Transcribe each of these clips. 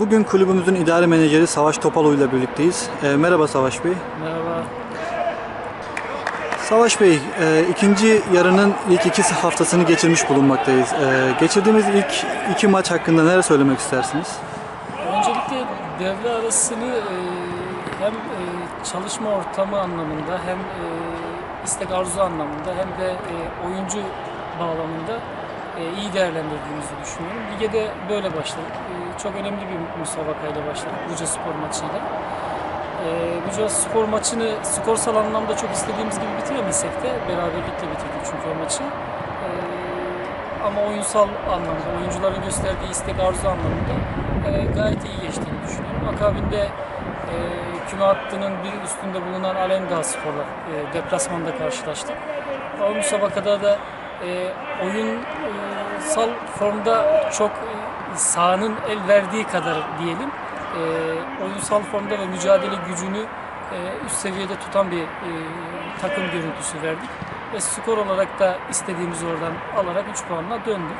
Bugün kulübümüzün idare menajeri Savaş Topalu ile birlikteyiz. E, merhaba Savaş Bey. Merhaba. Savaş Bey, e, ikinci yarının ilk iki haftasını geçirmiş bulunmaktayız. E, geçirdiğimiz ilk iki maç hakkında neler söylemek istersiniz? Öncelikle devre arasını e, hem e, çalışma ortamı anlamında hem e, istek arzu anlamında hem de e, oyuncu bağlamında e, iyi değerlendirdiğimizi düşünüyorum. Lige de böyle başladık. E, çok önemli bir müsabakayla başladık Buca Spor maçıyla. E, Buca Spor maçını skorsal anlamda çok istediğimiz gibi bitiremesek de beraberlikle bitirdik çünkü o maçı. E, ama oyunsal anlamda, oyuncuların gösterdiği istek arzu anlamında e, gayet iyi geçtiğini düşünüyorum. Akabinde e, küme hattının bir üstünde bulunan Alemdağ Spor'la deplasmanda karşılaştık. O müsabakada da e, oyunsal formda çok e, sahanın el verdiği kadar diyelim e, oyunsal formda ve mücadele gücünü e, üst seviyede tutan bir e, takım görüntüsü verdik. Ve skor olarak da istediğimizi oradan alarak 3 puanla döndük.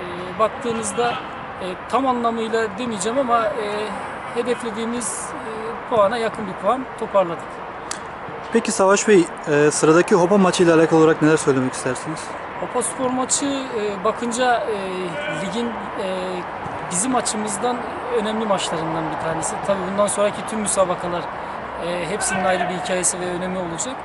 E, baktığınızda e, tam anlamıyla demeyeceğim ama e, hedeflediğimiz e, puana yakın bir puan toparladık. Peki Savaş Bey, e, sıradaki Hopa maçı ile alakalı olarak neler söylemek istersiniz? Hopa Spor maçı e, bakınca e, ligin bizim açımızdan önemli maçlarından bir tanesi. Tabii bundan sonraki tüm müsabakalar hepsinin ayrı bir hikayesi ve önemi olacak.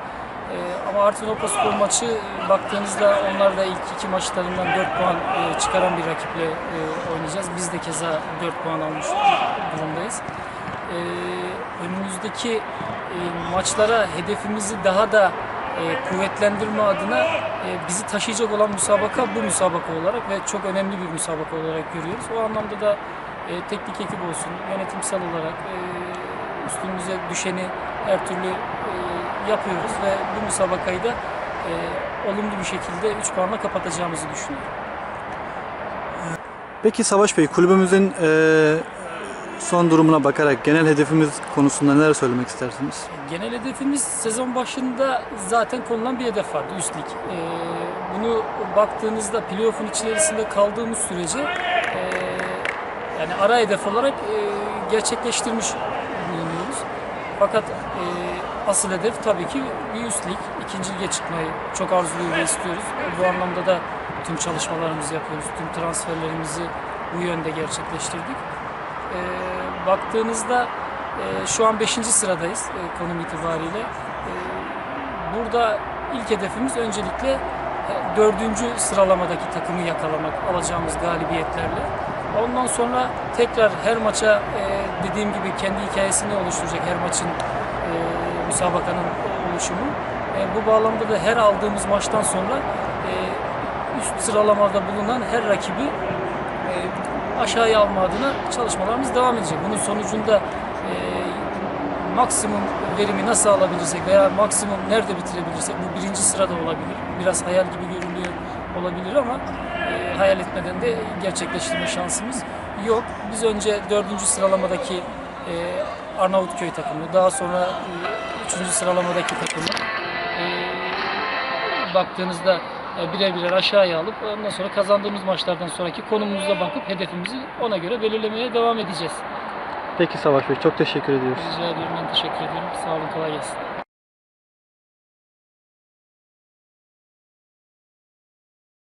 Ama Artvin Hopa Spor maçı baktığınızda onlar da ilk iki maçlarından 4 puan çıkaran bir rakiple oynayacağız. Biz de keza 4 puan almış durumdayız. Önümüzdeki e, maçlara hedefimizi daha da e, kuvvetlendirme adına e, bizi taşıyacak olan müsabaka bu müsabaka olarak ve çok önemli bir müsabaka olarak görüyoruz. O anlamda da teknik ekip olsun, yönetimsel olarak üstümüze düşeni her türlü yapıyoruz ve bu müsabakayı da olumlu bir şekilde 3 puanla kapatacağımızı düşünüyorum. Peki Savaş Bey, kulübümüzün son durumuna bakarak genel hedefimiz konusunda neler söylemek istersiniz? Genel hedefimiz sezon başında zaten konulan bir hedef vardı üst. Ee, bunu baktığınızda playoff'un içerisinde kaldığımız sürece ee, yani ara hedef olarak ee, gerçekleştirmiş bulunuyoruz. Fakat ee, asıl hedef tabii ki bir üst lig. ikinci lige çıkmayı çok arzuluyor ve istiyoruz. Bu anlamda da tüm çalışmalarımızı yapıyoruz. Tüm transferlerimizi bu yönde gerçekleştirdik. Ee, baktığınızda e, şu an 5. sıradayız e, konum itibariyle. E, burada ilk hedefimiz öncelikle e, dördüncü sıralamadaki takımı yakalamak alacağımız galibiyetlerle. Ondan sonra tekrar her maça e, dediğim gibi kendi hikayesini oluşturacak her maçın e, müsabakanın oluşumu. E, bu bağlamda da her aldığımız maçtan sonra e, üst sıralamada bulunan her rakibi e, aşağıya alma adına çalışmalarımız devam edecek. Bunun sonucunda e, maksimum verimi nasıl alabilirsek veya maksimum nerede bitirebilirsek bu birinci sırada olabilir. Biraz hayal gibi görünüyor olabilir ama e, hayal etmeden de gerçekleştirme şansımız yok. Biz önce dördüncü sıralamadaki e, Arnavutköy takımı, daha sonra e, üçüncü sıralamadaki takımı e, baktığınızda birer birer aşağıya alıp ondan sonra kazandığımız maçlardan sonraki konumumuza bakıp hedefimizi ona göre belirlemeye devam edeceğiz. Peki Savaş Bey, çok teşekkür ediyoruz. Rica ediyorum ben teşekkür ediyorum. Sağ olun kolay gelsin.